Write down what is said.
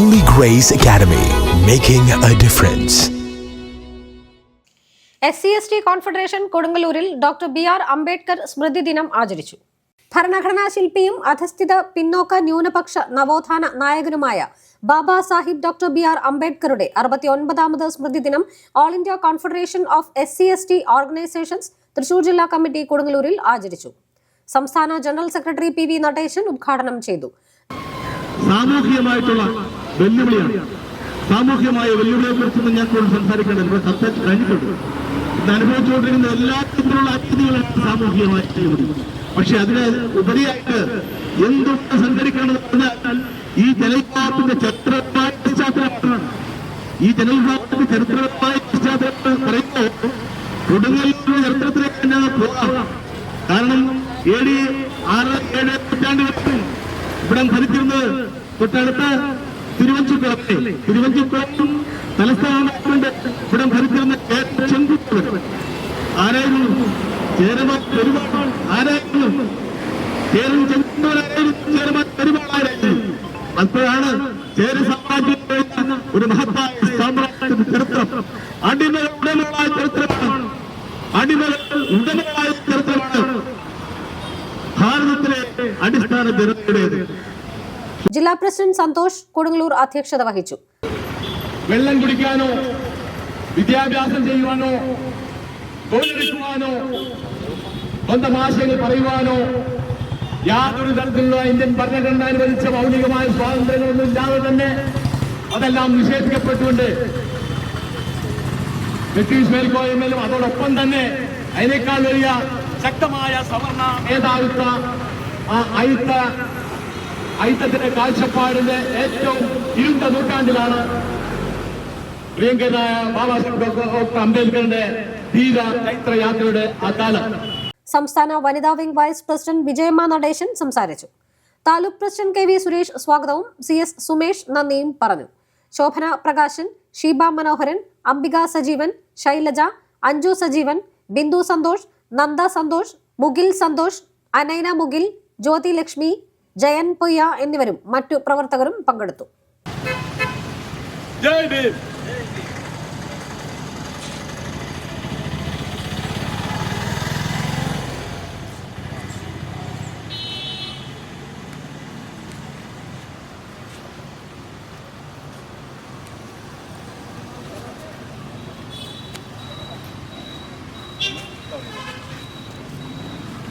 Grace academy making a difference S C S T confederation കൊടുങ്ങല്ലൂരിൽ doctor B R Ambedkar സ്മൃതി ദിനം ആചരിച്ചു. ഭരണഘടനാ ശില്പിയും അധസ്ഥിത പിന്നോക്ക ന്യൂനപക്ഷ നവോത്ഥാന നായകനുമായ Baba Sahib doctor B R അംബേദ്കറുടെ അറുപത്തി ഒൻപതാമത് സ്മൃതി ദിനം all India confederation of S C S T organisations Thrissur ജില്ലാ കമ്മിറ്റി കൊടുങ്ങല്ലൂരിൽ ആചരിച്ചു. സംസ്ഥാന general secretary P V Natesan ഉദ്ഘാടനം ചെയ്തു. സാമൂഹികമായിട്ടുള്ള വെല്ലുവിളിയാണ്. സാമൂഹ്യമായ വെല്ലുവിളിയെ കുറിച്ചൊന്നും ഞാൻ കൂടുതൽ സംസാരിക്കേണ്ടത് ഇവിടെ സംസാരിച്ച് കഴിഞ്ഞിട്ടുണ്ട്. അനുഭവിച്ചുകൊണ്ടിരിക്കുന്ന എല്ലാ തരത്തിലുള്ള അനീതികളാണ് സാമൂഹികമായ വെല്ലുവിളി പക്ഷെ അതിന് ഉപരിയായിട്ട് എന്തുകൊണ്ട് സംഘടിക്കണമെന്ന് ഈ ജനവിഭാഗത്തിന്റെ ചരിത്രമായ പശ്ചാത്തലമാണ്. ഈ ജനവിഭാഗത്തിന്റെ ചരിത്രമായ പശ്ചാത്തലം പറയുമ്പോൾ കൊടുങ്ങല്ലൂരിന്റെ ചരിത്രത്തിലേക്ക് തന്നെ പോകാം കാരണം ഏഴ് ആറ് ഏഴ് നൂറ്റാണ്ടുകളിൽ ഇവിടെ ഭരിച്ചിരുന്നത് തൊട്ടടുത്ത തിരുവഞ്ചിക്കുളം തിരുവഞ്ചിക്കുളം തലസ്ഥാനത്തിന്റെ ഇവിടെ ഭരിച്ചിരുന്ന ചെങ്കുത്തവർ ആരായിരുന്നു? ചേരമ പെരുമാൾ ആരായിരുന്നു? ചേരൻ ചെങ്കുത്തവരായിരുന്നു ചേരമ പെരുമാളായിരുന്നു അപ്പോഴാണ് ചേര സാമ്രാജ്യം ഒരു മഹത്തായ സാമ്രാജ്യത്തിന്റെ ചരിത്രം. അടിമകൾ ഉടമകളായ ചരിത്രമാണ്. അടിമകൾ ഉടമകളായ ചരിത്രമാണ്. ഭാരതത്തിലെ അടിസ്ഥാന ജനതയുടേത്. ജില്ലാ പ്രസിഡന്റ് സന്തോഷ് കൊടുങ്ങല്ലൂർ അധ്യക്ഷത വഹിച്ചു. വെള്ളം കുടിക്കാനോ വിദ്യാഭ്യാസം ചെയ്യുവാനോ തൊഴിലെടുക്കുവാനോ സ്വന്തം ആശയങ്ങൾ പറയുവാനോ യാതൊരു തരത്തിലുള്ള ഇന്ത്യൻ ഭരണഘടന അനുവദിച്ച മൗലികമായ സ്വാതന്ത്ര്യങ്ങളൊന്നും ഇല്ലാതെ തന്നെ അതെല്ലാം നിഷേധിക്കപ്പെട്ടുകൊണ്ട് ബ്രിട്ടീഷ് മേൽക്കോയ്മയിലും അതോടൊപ്പം തന്നെ അതിനേക്കാൾ വലിയ ശക്തമായ സവർണ മേധാവിത്വ ആ അയിത്ത ഐത്തത്തിന്റെ കാഴ്ചപ്പാടിന്റെ ഏറ്റവും ഇരുണ്ട നൂറ്റാണ്ടിലാണ് പ്രിയങ്കരനായ ബാബാ സാഹേബ് അംബേദ്കറിന്റെ ധീര ചൈത്രയാത്രയുടെ യാത്രയുടെ അകാലം. സംസ്ഥാന വനിതാ wing vice president Vijayamma Natesan സംസാരിച്ചു. Taluk president K V Suresh സ്വാഗതവും സി എസ് സുമേഷ് നന്ദിയും പറഞ്ഞു. ശോഭന പ്രകാശൻ ഷീബ മനോഹരൻ അംബിക സജീവൻ ശൈലജ അഞ്ജു സജീവൻ ബിന്ദു സന്തോഷ് നന്ദ സന്തോഷ് മുഗിൽ സന്തോഷ് അനൈന മുഗിൽ ജ്യോതി ലക്ഷ്മി ജയൻ പൊയ്യ എന്നിവരും മറ്റു പ്രവർത്തകരും പങ്കെടുത്തു.